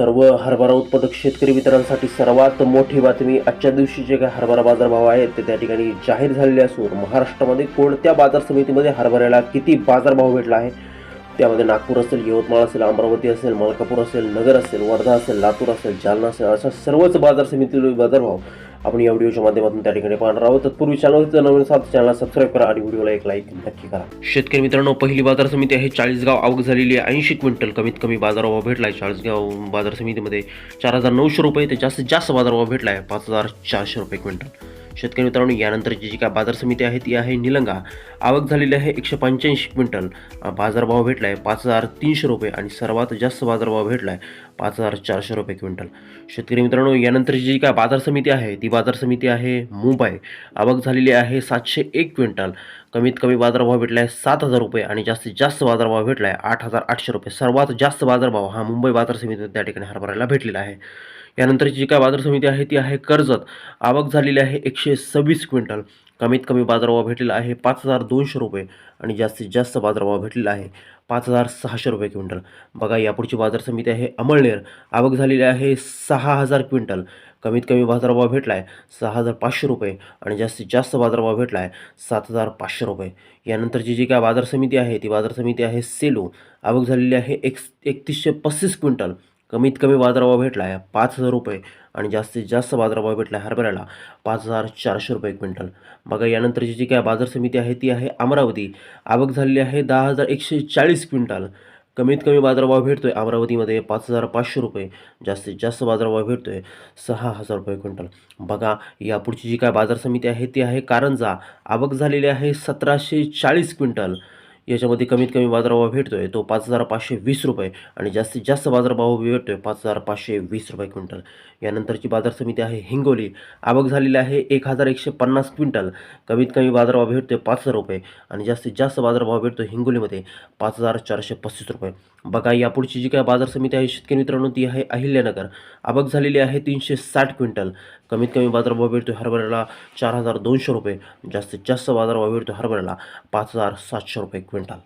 सर्व हरभरा उत्पादक शेतकरी मित्रांसाठी सर्वात मोठी बातमी आजच्या दिवशी जे काही हरभरा बाजारभाव आहेत ते त्या ठिकाणी जाहीर झालेले असून महाराष्ट्रामध्ये कोणत्या बाजार समितीमध्ये हरभऱ्याला किती बाजारभाव भेटला आहे त्यामध्ये नागपूर असेल यवतमाळ असेल अमरावती असेल मलकापूर असेल नगर असेल वर्धा असेल लातूर असेल जालना असेल अशा सर्वच बाजार समितीतील बाजारभाव आपण या व्हिडिओच्या माध्यमातून त्या ठिकाणी पाहणार आहोत. तत्पूर्वी चॅनल नवीन साथ चॅनलला सबस्क्राईब करा आणि व्हिडिओला एक लाईक नक्की करा. शेतकरी मित्रांनो पहिली बाजार समिती आहे. चाळीसगाव आवक झालेली आहे. ऐंशी क्विंटल कमीत कमी बाजारभाव भेटला आहे चाळीसगाव बाजार समितीमध्ये चार हजार नऊशे रुपये ते जास्तीत जास्त बाजारभाव भेटला आहे पाच हजार चारशे रुपये क्विंटल. शेतकरी मित्रांनो यानंतरची जी काय बाजार समिती आहे ती आहे निलंगा. आवक झालेली आहे एकशे पंच्याऐंशी क्विंटल. बाजारभाव भेटला आहे पाच हजार तीनशे रुपये आणि सर्वात जास्त बाजारभाव भेटला आहे पाच हजार चारशे रुपये क्विंटल. शेतकरी मित्रांनो यानंतरची जी काय बाजार समिती आहे ती बाजार समिती आहे मुंबई. आवक झालेली आहे सातशे एक क्विंटल. कमीत कमी बाजारभाव भेटला आहे सात हजार रुपये आणि जास्तीत जास्त बाजारभाव भेटला आहे आठ हजार आठशे रुपये. सर्वात जास्त बाजारभाव हा मुंबई बाजार समिती त्या ठिकाणी हरभऱ्याला भेटलेला आहे. यानंतरची जी काय बाजार समिती आहे ती आहे कर्जत. आवक झालेली आहे एकशे सव्वीस क्विंटल. कमीत कमी बाजारभाव भेटलेला आहे पाच हजार दोनशे रुपये आणि जास्तीत जास्त बाजारभाव भेटलेला आहे पाच हजार सहाशे रुपये क्विंटल. बघा यापुढची बाजार समिती आहे अमळनेर. आवक झालेली आहे सहा हजार क्विंटल. कमीत कमी बाजारभाव भेटला आहे सहा हजार पाचशे रुपये आणि जास्तीत जास्त बाजारभाव भेटला आहे सात हजार पाचशे रुपये. यानंतरची जी काय बाजार समिती आहे ती बाजार समिती आहे सेलू. आवक झालेली आहे एक एकतीसशे पस्तीस क्विंटल. कमीत कमी बाजारभाव भेटला आहे पाच हजार रुपये आणि जास्तीत जास्त बाजारभाव भेटला आहे हरभऱ्याला पाच हजार चारशे रुपये क्विंटल. बघा यानंतरची जी काय बाजार समिती आहे ती आहे अमरावती. आवक झालेली आहे दहा हजार एकशे चाळीस क्विंटल. कमीत कमी बाजारभाव भेटतो आहे अमरावतीमध्ये पाच हजार पाचशे रुपये. जास्तीत जास्त बाजारभाव भेटतो आहे सहा हजार रुपये क्विंटल. बघा यापुढची जी काय बाजार समिती आहे ती आहे कारंजा. आवक झालेली आहे सतराशे चाळीस क्विंटल. याच्यामध्ये कमीत कमी बाजारभाव भेटतो आहे तो पाच हजार पाचशे वीस रुपये आणि जास्तीत जास्त बाजारभाव भेटतो आहे पाच हजार पाचशे वीस रुपये क्विंटल. यानंतरची बाजार समिती आहे हिंगोली. आवक झालेली आहे एक हजार एकशे पन्नास क्विंटल. कमीत कमी बाजारभाव भेटतो आहे पाच हजार रुपये आणि जास्तीत जास्त बाजारभाव भेटतो हिंगोलीमध्ये पाच हजार चारशे पस्तीस रुपये. बघा यापुढची जी काय बाजार समिती आहे शेतकरी मित्रांनो ती आहे अहिल्यानगर. आवक झालेली आहे तीनशे साठ क्विंटल. कमीत कमी बाजारभाव भेटतो हरभऱ्याला चार हजार दोनशे रुपये. जास्तीत जास्त बाजारभाव भेटतो हरभऱ्याला पाच हजार सातशे रुपये क्विंटल. কুইন্টাল